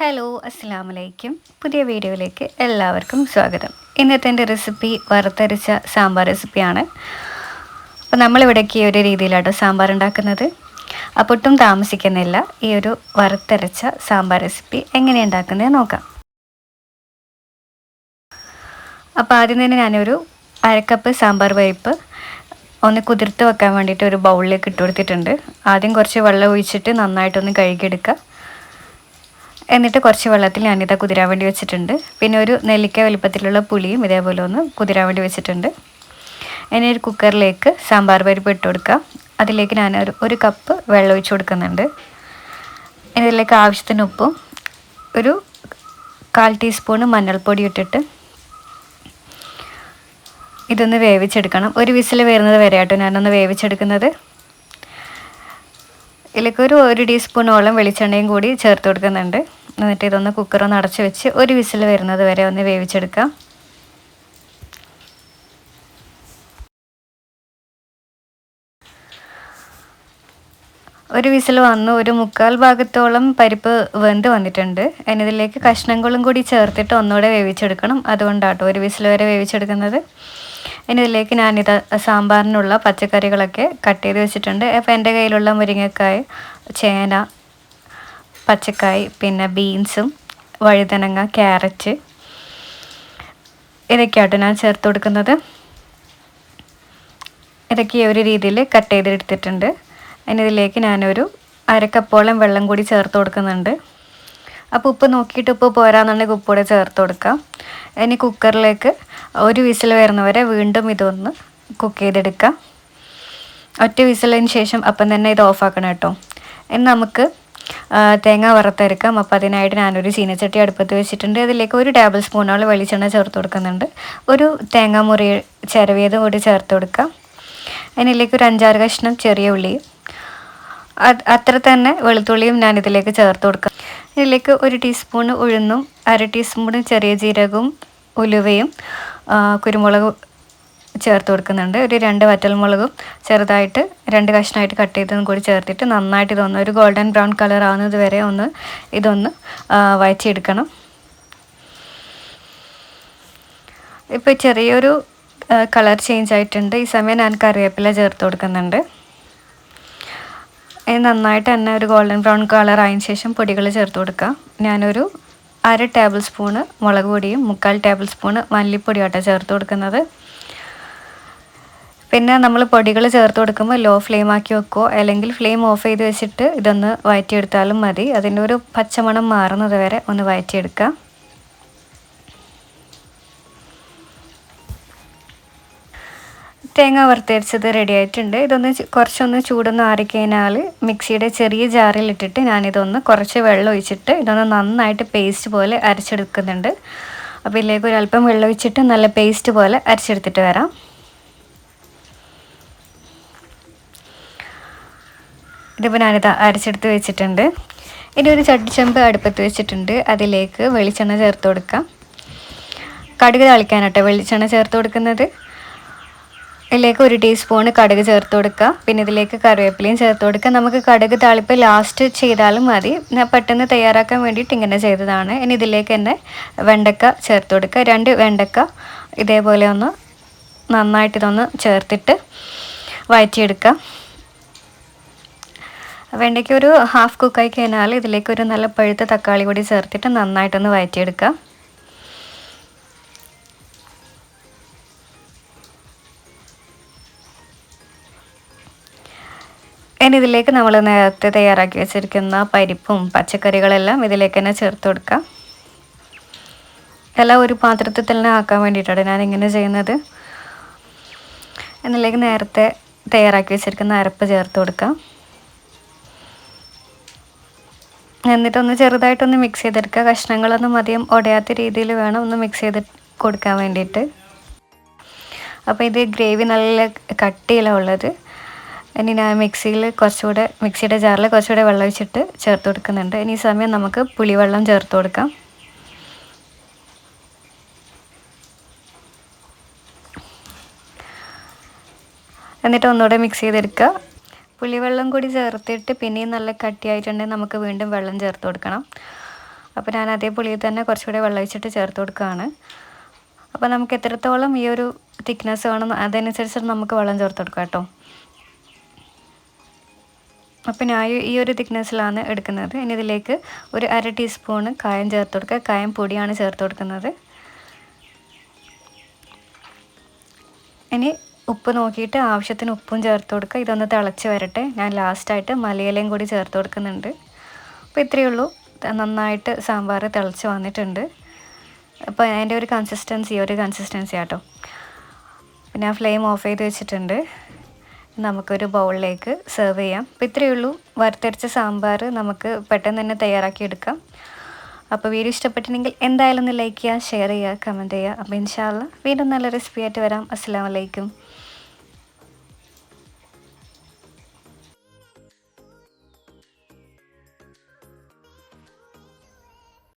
Hello അസ്സാം വലൈക്കും പുതിയ വീഡിയോയിലേക്ക് എല്ലാവർക്കും സ്വാഗതം. ഇന്നത്തെ എന്റെ റെസിപ്പി വറുത്തരച്ച സാമ്പാർ റെസിപ്പിയാണ് അപ്പോൾ നമ്മളിവിടേക്ക് ഈ ഒരു രീതിയിലാട്ടോ സാമ്പാർ ഉണ്ടാക്കുന്നത്. അപ്പോൾ ഒട്ടും താമസിക്കുന്നില്ല. ഈ ഒരു വറുത്തരച്ച സാമ്പാർ റെസിപ്പി എങ്ങനെ ഉണ്ടാക്കുന്നത് നോക്കാം. അപ്പോൾ ആദ്യം തന്നെ ഞാനൊരു അരക്കപ്പ് സാമ്പാർ പരിപ്പ് ഒന്ന് കുതിർത്ത് വെക്കാൻ വേണ്ടിയിട്ട് ഒരു ബൗളിലേക്ക് ഇട്ട് കൊടുത്തിട്ടുണ്ട്. ആദ്യം കുറച്ച് വെള്ളം ഒഴിച്ചിട്ട് നന്നായിട്ടൊന്ന് കഴുകിയെടുക്കുക. എന്നിട്ട് കുറച്ച് വെള്ളത്തിൽ ഞാനിത് കുതിരാൻ വേണ്ടി വെച്ചിട്ടുണ്ട്. പിന്നെ ഒരു നെല്ലിക്ക വലുപ്പത്തിലുള്ള പുളിയും ഇതേപോലെ ഒന്ന് കുതിരാൻ വേണ്ടി വെച്ചിട്ടുണ്ട്. ഇനി ഒരു കുക്കറിലേക്ക് സാമ്പാർ പരിപ്പ് ഇട്ട് കൊടുക്കാം. അതിലേക്ക് ഞാൻ ഒരു ഒരു കപ്പ് വെള്ളം ഒഴിച്ച് കൊടുക്കുന്നുണ്ട്. ഇതിലേക്ക് ആവശ്യത്തിന് ഉപ്പും ഒരു കാൽ ടീസ്പൂണ് മഞ്ഞൾപ്പൊടി ഇട്ടിട്ട് ഇതൊന്ന് വേവിച്ചെടുക്കണം. ഒരു വിസിൽ വരുന്നത് വരെ ആട്ടോ ഞാനൊന്ന് വേവിച്ചെടുക്കുന്നത്. ഇതിലേക്ക് ഒരു ഒരു ടീസ്പൂണോളം വെളിച്ചെണ്ണയും കൂടി ചേർത്ത് കൊടുക്കുന്നുണ്ട്. എന്നിട്ട് ഇതൊന്ന് കുക്കറൊന്ന് അടച്ച് വെച്ച് ഒരു വിസിൽ വരുന്നത് വരെ ഒന്ന് വേവിച്ചെടുക്കാം. ഒരു വിസിൽ വന്നു. ഒരു മുക്കാൽ ഭാഗത്തോളം പരിപ്പ് വെന്ത് വന്നിട്ടുണ്ട്. അതിനിതിലേക്ക് കഷ്ണങ്ങളും കൂടി ചേർത്തിട്ട് ഒന്നുകൂടെ വേവിച്ചെടുക്കണം. അതുകൊണ്ടാട്ടോ ഒരു വിസിൽ വരെ വേവിച്ചെടുക്കുന്നത്. ഇതിലേക്ക് ഞാനിത് സാമ്പാറിനുള്ള പച്ചക്കറികളൊക്കെ കട്ട് ചെയ്ത് വെച്ചിട്ടുണ്ട്. അപ്പോൾ എന്റെ കയ്യിലുള്ള മുരിങ്ങക്കായ ചേന പച്ചക്കായ് പിന്നെ ബീൻസും വഴുതനങ്ങ ക്യാരറ്റ്. ഇതൊക്കെയാട്ടോ ഞാൻ ചേർത്ത് കൊടുക്കുന്നത്. ഇതൊക്കെ ഒരു രീതിയിൽ കട്ട് ചെയ്തെടുത്തിട്ടുണ്ട്. അതിനിതിലേക്ക് ഞാനൊരു അരക്കപ്പോളം വെള്ളം കൂടി ചേർത്ത് കൊടുക്കുന്നുണ്ട്. അപ്പോൾ ഉപ്പ് നോക്കിയിട്ട് ഉപ്പ് പോരാന്നുണ്ടെങ്കിൽ ഉപ്പ് കൂടെ ചേർത്ത് കൊടുക്കാം. ഇനി കുക്കറിലേക്ക് ഒരു വിസിൽ വരുന്നവരെ വീണ്ടും ഇതൊന്ന് കുക്ക് ചെയ്തെടുക്കാം. ഒറ്റ വിസിലിന് ശേഷം അപ്പം തന്നെ ഇത് ഓഫാക്കണം കേട്ടോ. ഇനി നമുക്ക് തേങ്ങ വറുത്തെടുക്കാം. അപ്പോൾ അതിനായിട്ട് ഞാനൊരു ചീനച്ചട്ടി അടുപ്പത്ത് വെച്ചിട്ടുണ്ട്. അതിലേക്ക് ഒരു ടേബിൾ സ്പൂണോളം വെളിച്ചെണ്ണ ചേർത്ത് കൊടുക്കുന്നുണ്ട്. ഒരു തേങ്ങ മുറി ചിരവിയത് കൂടി ചേർത്ത് കൊടുക്കാം. അതിനിലേക്ക് ഒരു അഞ്ചാറ് കഷ്ണം ചെറിയ ഉള്ളിയും അത്ര തന്നെ വെളുത്തുള്ളിയും ഞാൻ ഇതിലേക്ക് ചേർത്ത് കൊടുക്കാം. ഇതിലേക്ക് ഒരു ടീസ്പൂൺ ഉഴുന്നും അര ടീസ്പൂൺ ചെറിയ ജീരകവും ഉലുവയും കുരുമുളക് ചേർത്ത് കൊടുക്കുന്നുണ്ട്. ഒരു രണ്ട് വറ്റൽമുളകും ചെറുതായിട്ട് രണ്ട് കഷ്ണമായിട്ട് കട്ട് ചെയ്തതും കൂടി ചേർത്തിട്ട് നന്നായിട്ട് ഇതൊന്ന് ഒരു ഗോൾഡൻ ബ്രൗൺ കളർ ആവുന്നത് വരെ ഒന്ന് ഇതൊന്ന് വഴച്ചെടുക്കണം ഇപ്പോൾ ചെറിയൊരു കളർ ചേഞ്ച് ആയിട്ടുണ്ട്. ഈ സമയം ഞാൻ കറിവേപ്പില ചേർത്ത് കൊടുക്കുന്നുണ്ട്. നന്നായിട്ട് തന്നെ ഒരു ഗോൾഡൻ ബ്രൗൺ കളർ ആയതിനു ശേഷം പൊടികൾ ചേർത്ത് കൊടുക്കാം. ഞാനൊരു അര ടേബിൾ സ്പൂണ് മുളക് പൊടിയും മുക്കാൽ ടേബിൾ സ്പൂണ് മല്ലിപ്പൊടിയാട്ടോ ചേർത്ത് കൊടുക്കുന്നത്. പിന്നെ നമ്മൾ പൊടികൾ ചേർത്ത് കൊടുക്കുമ്പോൾ ലോ ഫ്ലെയിം ആക്കി വെക്കുമോ അല്ലെങ്കിൽ ഫ്ലെയിം ഓഫ് ചെയ്ത് വെച്ചിട്ട് ഇതൊന്ന് വഴറ്റിയെടുത്താലും മതി. അതിന്റെ ഒരു പച്ചമണം മാറുന്നത് വരെ ഒന്ന് വഴറ്റിയെടുക്കാം തേങ്ങ വറുത്തരച്ചത് റെഡി ആയിട്ടുണ്ട്. ഇതൊന്ന് കുറച്ചൊന്ന് ചൂടൊന്ന് ആറിക്കഴിഞ്ഞാൽ മിക്സിയുടെ ചെറിയ ജാറിലിട്ടിട്ട് ഞാനിതൊന്ന് കുറച്ച് വെള്ളം ഒഴിച്ചിട്ട് ഇതൊന്ന് നന്നായിട്ട് പേസ്റ്റ് പോലെ അരച്ചെടുക്കുന്നുണ്ട്. അപ്പോൾ ഇതിലേക്ക് ഒരല്പം വെള്ളം ഒഴിച്ചിട്ട് നല്ല പേസ്റ്റ് പോലെ അരച്ചെടുത്തിട്ട് വരാം. ഇതിപ്പോൾ ഞാനിത് അരച്ചെടുത്ത് വെച്ചിട്ടുണ്ട്. ഇനി ഒരു ചട്ടിച്ചെമ്പ് അടുപ്പത്ത് വെച്ചിട്ടുണ്ട്. അതിലേക്ക് വെളിച്ചെണ്ണ ചേർത്ത് കൊടുക്കാം. കടുക് തളിക്കാനാട്ടോ വെളിച്ചെണ്ണ ചേർത്ത് കൊടുക്കുന്നത്. ഇതിലേക്ക് ഒരു ടീസ്പൂൺ കടുക് ചേർത്ത് കൊടുക്കുക പിന്നെ ഇതിലേക്ക് കറിവേപ്പിലയും ചേർത്ത് കൊടുക്കുക നമുക്ക് കടുക് താളിപ്പ് ലാസ്റ്റ് ചെയ്താലും മതി. ഞാൻ പെട്ടെന്ന് തയ്യാറാക്കാൻ വേണ്ടിയിട്ട് ഇങ്ങനെ ചെയ്തതാണ്. ഇനി ഇതിലേക്ക് തന്നെ വെണ്ടക്ക ചേർത്ത് കൊടുക്കുക. രണ്ട് വെണ്ടക്ക ഇതേപോലെ ഒന്ന് നന്നായിട്ട് ഇതൊന്ന് ചേർത്തിട്ട് വഴറ്റിയെടുക്കുക വെണ്ടയ്ക്ക് ഒരു ഹാഫ് കുക്കായി കഴിഞ്ഞാൽ ഇതിലേക്ക് ഒരു നല്ല പഴുത്ത തക്കാളി കൂടി ചേർത്തിട്ട് നന്നായിട്ടൊന്ന് വയറ്റിയെടുക്കാം. ഇനി ഇതിലേക്ക് നമ്മൾ നേരത്തെ തയ്യാറാക്കി വെച്ചിരിക്കുന്ന പരിപ്പും പച്ചക്കറികളെല്ലാം ഇതിലേക്ക് തന്നെ ചേർത്ത് കൊടുക്കാം. എല്ലാം ഒരു പാത്രത്തിൽ തന്നെ ആക്കാൻ വേണ്ടിയിട്ടാണ് ഞാൻ ഇങ്ങനെ ചെയ്യുന്നത്. എന്നിലേക്ക് നേരത്തെ തയ്യാറാക്കി വെച്ചിരിക്കുന്ന അരപ്പ് ചേർത്ത് കൊടുക്കാം. എന്നിട്ടൊന്ന് ചെറുതായിട്ടൊന്ന് മിക്സ് ചെയ്തെടുക്കുക. കഷ്ണങ്ങളൊന്നും അധികം ഉടയാത്ത രീതിയിൽ വേണം ഒന്ന് മിക്സ് ചെയ്ത് കൊടുക്കാൻ വേണ്ടിയിട്ട്. അപ്പോൾ ഇത് ഗ്രേവി നല്ല കട്ടിയിലാണ് ഉള്ളത്. ഇനി ഞാൻ മിക്സിയിൽ കുറച്ചുകൂടെ മിക്സിയുടെ ജാറിൽ കുറച്ചുകൂടെ വെള്ളം ഒഴിച്ചിട്ട് ചേർത്ത് കൊടുക്കുന്നുണ്ട്. ഇനി ഈ സമയം നമുക്ക് പുളിവെള്ളം ചേർത്ത് കൊടുക്കാം. എന്നിട്ട് ഒന്നുകൂടെ മിക്സ് ചെയ്തെടുക്കുക. പുളിവെള്ളം കൂടി ചേർത്തിട്ട് പിന്നെയും നല്ല കട്ടിയായിട്ടുണ്ടെങ്കിൽ നമുക്ക് വീണ്ടും വെള്ളം ചേർത്ത് കൊടുക്കണം. അപ്പോൾ ഞാൻ അതേ പുളിയിൽ തന്നെ കുറച്ചുകൂടെ വെള്ളം ഒഴിച്ചിട്ട് ചേർത്ത് കൊടുക്കുകയാണ്. അപ്പോൾ നമുക്ക് എത്രത്തോളം ഈ ഒരു തിക്നെസ് വേണം അതനുസരിച്ച് നമുക്ക് വെള്ളം ചേർത്ത് കൊടുക്കാം കേട്ടോ. അപ്പോൾ ഞാൻ ഈ ഒരു തിക്നെസ്സിലാണ് എടുക്കുന്നത്. ഇനി ഇതിലേക്ക് ഒരു അര ടീസ്പൂണ് കായം ചേർത്ത് കൊടുക്കുക. കായം പൊടിയാണ് ചേർത്ത് കൊടുക്കുന്നത്. ഇനി ഉപ്പ് നോക്കിയിട്ട് ആവശ്യത്തിന് ഉപ്പും ചേർത്ത് കൊടുക്കുക. ഇതൊന്ന് തിളച്ച് വരട്ടെ. ഞാൻ ലാസ്റ്റായിട്ട് മലയിലയും കൂടി ചേർത്ത് കൊടുക്കുന്നുണ്ട്. അപ്പോൾ ഇത്രയേ ഉള്ളൂ. നന്നായിട്ട് സാമ്പാർ തിളച്ച് വന്നിട്ടുണ്ട്. അപ്പോൾ അതിന്റെ ഒരു കൺസിസ്റ്റൻസി ഒരു കൺസിസ്റ്റൻസി ആട്ടോ. പിന്നെ ആ ഫ്ലെയിം ഓഫ് ചെയ്ത് വെച്ചിട്ടുണ്ട്. നമുക്കൊരു ബൗളിലേക്ക് സെർവ് ചെയ്യാം. അപ്പോൾ ഇത്രയേ ഉള്ളൂ. വറുത്തരച്ച സാമ്പാർ നമുക്ക് പെട്ടെന്ന് തന്നെ തയ്യാറാക്കിയെടുക്കാം അപ്പോൾ വീഡിയോ ഇഷ്ടപ്പെട്ടിട്ടുണ്ടെങ്കിൽ എന്തായാലും ഒന്ന് ലൈക്ക് ചെയ്യുക ഷെയർ ചെയ്യുക കമന്റ് ചെയ്യുക. അപ്പോൾ ഇൻഷാല്ല വീണ്ടും നല്ല റെസിപ്പി ആയിട്ട് വരാം. അസ്സാം വലൈക്കും